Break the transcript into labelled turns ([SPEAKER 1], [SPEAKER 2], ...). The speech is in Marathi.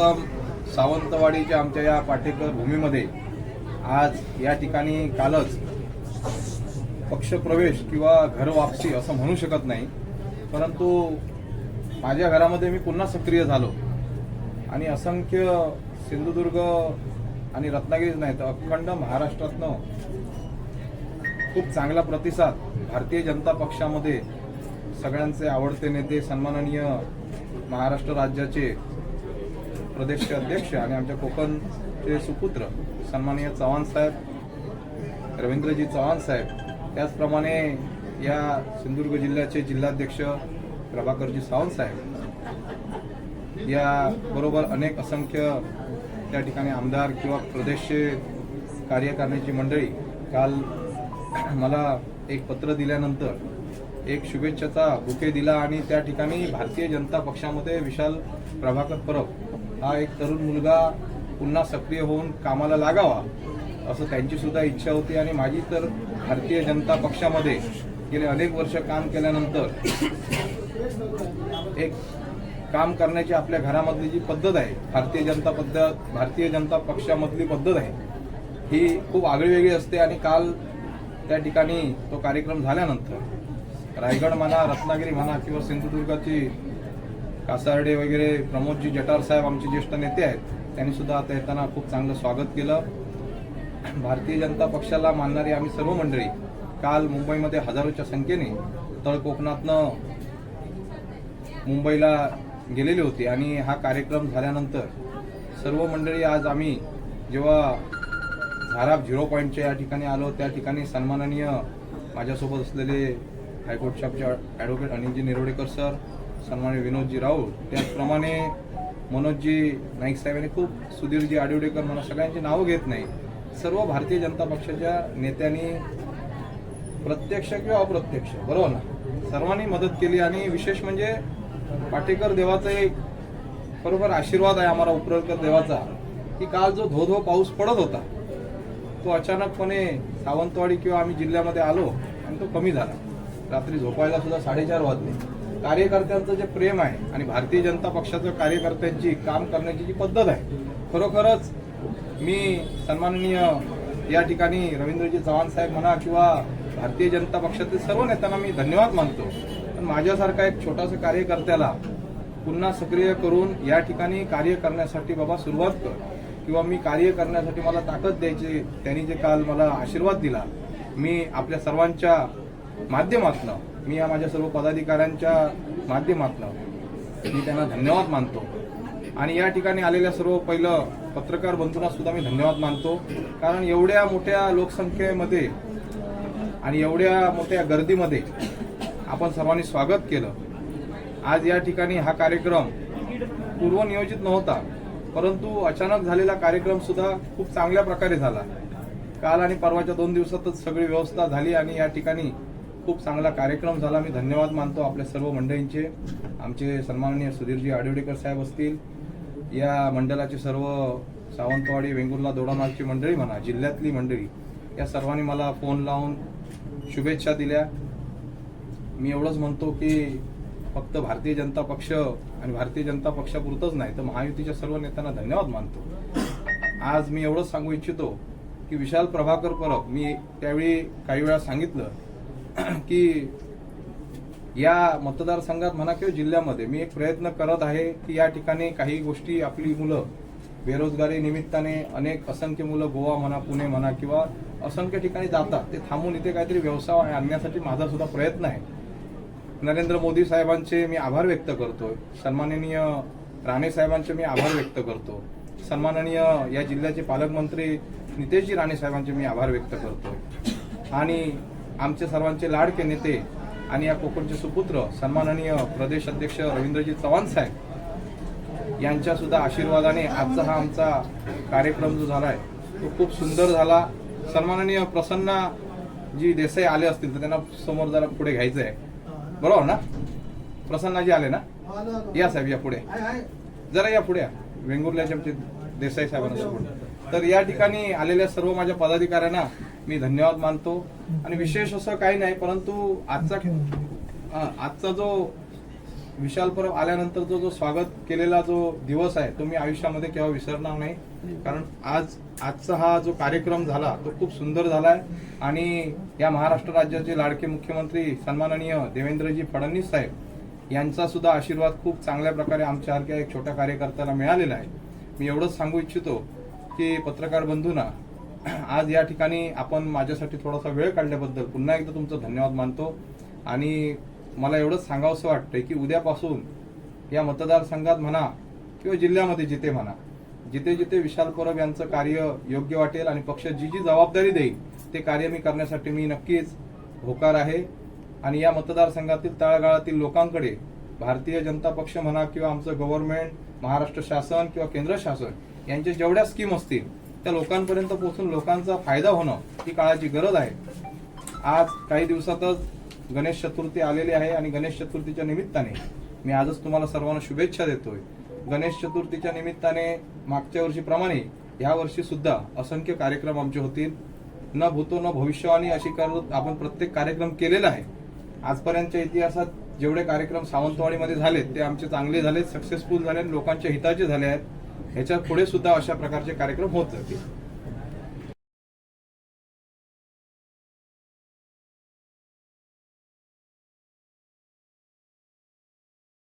[SPEAKER 1] सर्वप्रथम सावंतवाडीच्या आमच्या या पाटेकर भूमीमध्ये आज या ठिकाणी कालच पक्षप्रवेश किंवा घर वापसी असं म्हणू शकत नाही. परंतु माझ्या घरामध्ये मी पुन्हा सक्रिय झालो. आणि असंख्य सिंधुदुर्ग आणि रत्नागिरीच नाही तर अखंड महाराष्ट्रातनं खूप चांगला प्रतिसाद भारतीय जनता पक्षामध्ये सगळ्यांचे आवडते नेते सन्माननीय महाराष्ट्र राज्याचे प्रदेश अध्यक्ष आणि आमच्या कोकणचे सुपुत्र सन्माननीय चव्हाण साहेब रवींद्रजी चव्हाण साहेब त्याचप्रमाणे या सिंधुदुर्ग जिल्ह्याचे जिल्हाध्यक्ष प्रभाकरजी सावंत साहेब या बरोबर अनेक असंख्य त्या ठिकाणी आमदार किंवा प्रदेशचे कार्य करण्याची मंडळी काल मला एक पत्र दिल्यानंतर एक शुभेच्छाचा बुके दिला आणि त्या ठिकाणी भारतीय जनता पक्षामध्ये विशाल प्रभाकर परब हा एक तरुण मुलगा पुन्हा सक्रिय होऊन कामाला लागावा असं त्यांची सुद्धा इच्छा होती. आणि माझी तर भारतीय जनता पक्षामध्ये गेले अनेक वर्ष काम केल्यानंतर एक काम करण्याची आपल्या घरामधली जी पद्धत आहे भारतीय जनता पद्धत भारतीय जनता पक्षामधली पद्धत आहे ही खूप आगळीवेगळी असते. आणि काल त्या ठिकाणी तो कार्यक्रम झाल्यानंतर रायगड म्हणा रत्नागिरी म्हणा किंवा सिंधुदुर्गाची कासारडे वगैरे प्रमोदजी जटार साहेब आमचे ज्येष्ठ नेते आहेत त्यांनी सुद्धा आता येताना खूप चांगलं स्वागत केलं. भारतीय जनता पक्षाला मानणारी आम्ही सर्व मंडळी काल मुंबईमध्ये हजारोच्या संख्येने तळ कोकणातनं मुंबईला गेलेली होती आणि हा कार्यक्रम झाल्यानंतर सर्व मंडळी आज आम्ही जेव्हा झाराप झिरो पॉईंटच्या या ठिकाणी आलो त्या ठिकाणी सन्माननीय माझ्यासोबत असलेले हायकोर्टचे आमचे ॲडव्होकेट अनिलजी निरोडेकर सर सन्मान्य विनोदजी राऊत त्याचप्रमाणे मनोजजी नाईक साहेब यांनी खूप सुधीरजी आडिवडेकर म्हणून सगळ्यांची नावं घेत नाही. सर्व भारतीय जनता पक्षाच्या नेत्यांनी प्रत्यक्ष किंवा अप्रत्यक्ष बरोबर ना? सर्वांनी मदत केली आणि विशेष म्हणजे पाटेकर देवाचा एक बरोबर आशीर्वाद आहे आम्हाला उपरकर देवाचा की काल जो धो धो पाऊस पडत होता तो अचानकपणे सावंतवाडी किंवा आम्ही जिल्ह्यामध्ये आलो आणि तो कमी झाला. रात्री झोपायला सुद्धा साडेचार वाजले. कार्यकर्त्यांचं जे प्रेम आहे आणि भारतीय जनता पक्षाचं कार्यकर्त्यांची काम करण्याची जी पद्धत आहे खरोखरच मी सन्माननीय या ठिकाणी रवींद्रजी चव्हाण साहेब म्हणा किंवा भारतीय जनता पक्षातील सर्व नेत्यांना मी धन्यवाद मानतो. पण माझ्यासारखा एक छोटासा कार्यकर्त्याला पुन्हा सक्रिय करून या ठिकाणी कार्य करण्यासाठी बाबा सुरुवात कर किंवा मी कार्य करण्यासाठी मला ताकद द्यायची त्यांनी जे काल मला आशीर्वाद दिला मी आपल्या सर्वांच्या माध्यमातून मी या माझ्या सर्व पदाधिकाऱ्यांच्या माध्यमातून मी त्यांना धन्यवाद मानतो. आणि या ठिकाणी आलेल्या सर्व पहिलं पत्रकार बंधूंना सुद्धा मी धन्यवाद मानतो. कारण एवढ्या मोठ्या लोकसंख्येमध्ये आणि एवढ्या मोठ्या गर्दीमध्ये आपण सर्वांनी स्वागत केलं. आज या ठिकाणी हा कार्यक्रम पूर्वनियोजित नव्हता परंतु अचानक झालेला कार्यक्रम सुद्धा खूप चांगल्या प्रकारे झाला. काल आणि परवाच्या दोन दिवसातच सगळी व्यवस्था झाली आणि या ठिकाणी खूप चांगला कार्यक्रम झाला. मी धन्यवाद मानतो आपल्या सर्व मंडळींचे. आमचे सन्माननीय सुधीरजी आडवडेकर साहेब असतील या मंडळाचे सर्व सावंतवाडी वेंगुर्ला दोडामार्गची मंडळी म्हणा जिल्ह्यातली मंडळी या सर्वांनी मला फोन लावून शुभेच्छा दिल्या. मी एवढंच म्हणतो की फक्त भारतीय जनता पक्ष आणि भारतीय जनता पक्षापुरतंच नाही तर महायुतीच्या सर्व नेत्यांना धन्यवाद मानतो. आज मी एवढंच सांगू इच्छितो की विशाल प्रभाकर परब मी त्यावेळी काही वेळा सांगितलं की या मतदारसंघात म्हणा किंवा जिल्ह्यामध्ये मी एक प्रयत्न करत आहे की या ठिकाणी काही गोष्टी आपली मुलं बेरोजगारी निमित्ताने अनेक असंख्य मुलं गोवा म्हणा पुणे म्हणा किंवा असंख्य ठिकाणी जातात ते थांबून इथे काहीतरी व्यवसाय आणण्यासाठी माझा सुद्धा प्रयत्न आहे. नरेंद्र मोदी साहेबांचे मी आभार व्यक्त करतो सन्माननीय राणे साहेबांचे मी आभार व्यक्त करतो सन्माननीय या जिल्ह्याचे पालकमंत्री नितेशजी राणे साहेबांचे मी आभार व्यक्त करतो आणि आमचे सर्वांचे लाडके नेते आणि या कोकणचे सुपुत्र सन्माननीय प्रदेश अध्यक्ष रवींद्रजी चव्हाण साहेब यांच्या सुद्धा आशीर्वादाने आजचा हा आमचा कार्यक्रम जो झाला आहे तो खूप सुंदर झाला. सन्माननीय प्रसन्ना जी देसाई आले असतील तर त्यांना समोर जरा पुढे घ्यायचं आहे बरोबर ना? प्रसन्नाजी आले ना? या साहेब या पुढे. जरा या पुढे या. वेंगुर्ल्याचे आमचे देसाई साहेबांना पुढे तर या ठिकाणी आलेल्या सर्व माझ्या पदाधिकाऱ्यांना मी धन्यवाद मानतो. आणि विशेष असं काही नाही परंतु आजचा आजचा जो विशाल परब आल्यानंतर जो जो स्वागत केलेला जो दिवस आहे तो मी आयुष्यामध्ये केव्हा विसरणार नाही. कारण आज आजचा हा जो कार्यक्रम झाला तो खूप सुंदर झालाय. आणि या महाराष्ट्र राज्याचे लाडके मुख्यमंत्री सन्माननीय देवेंद्रजी फडणवीस साहेब यांचा सुद्धा आशीर्वाद खूप चांगल्या प्रकारे आमच्यासारख्या एक छोट्या कार्यकर्त्याला मिळालेला आहे. मी एवढंच सांगू इच्छितो की पत्रकार बंधूंना आज या ठिकाणी आपण माझ्यासाठी थोडासा वेळ काढल्याबद्दल पुन्हा एकदा तुमचं धन्यवाद मानतो. आणि मला एवढंच सांगावंसं वाटतंय की उद्यापासून या मतदारसंघात म्हणा किंवा जिल्ह्यामध्ये जिथे म्हणा जिथे जिथे विशाल परब यांचं कार्य योग्य वाटेल आणि पक्ष जी जी जबाबदारी देईल ते कार्य मी करण्यासाठी मी नक्कीच होकार आहे. आणि या मतदारसंघातील तळागाळातील लोकांकडे भारतीय जनता पक्ष म्हणा किंवा आमचं गव्हर्नमेंट महाराष्ट्र शासन किंवा केंद्र शासन यांच्या जेवढ्या स्कीम असतील त्या लोकांपर्यंत पोहोचून लोकांचा फायदा होणं ही काळाची गरज आहे. आज काही दिवसातच गणेश चतुर्थी आलेली आहे आणि गणेश चतुर्थीच्या निमित्ताने मी आजच तुम्हाला सर्वांना शुभेच्छा देतोय. गणेश चतुर्थीच्या निमित्ताने मागच्या वर्षीप्रमाणे या वर्षी सुद्धा असंख्य कार्यक्रम आमचे होतील. न भूतो न भविष्यवाणी अशी करत आपण प्रत्येक कार्यक्रम केलेला आहे. आजपर्यंतच्या इतिहासात जेवढे कार्यक्रम सावंतवाडीमध्ये झालेत ते आमचे चांगले झालेत सक्सेसफुल झाले लोकांच्या हिताचे झाले आहेत. ह्याच्या पुढे सुद्धा अशा प्रकारचे कार्यक्रम होत जातील.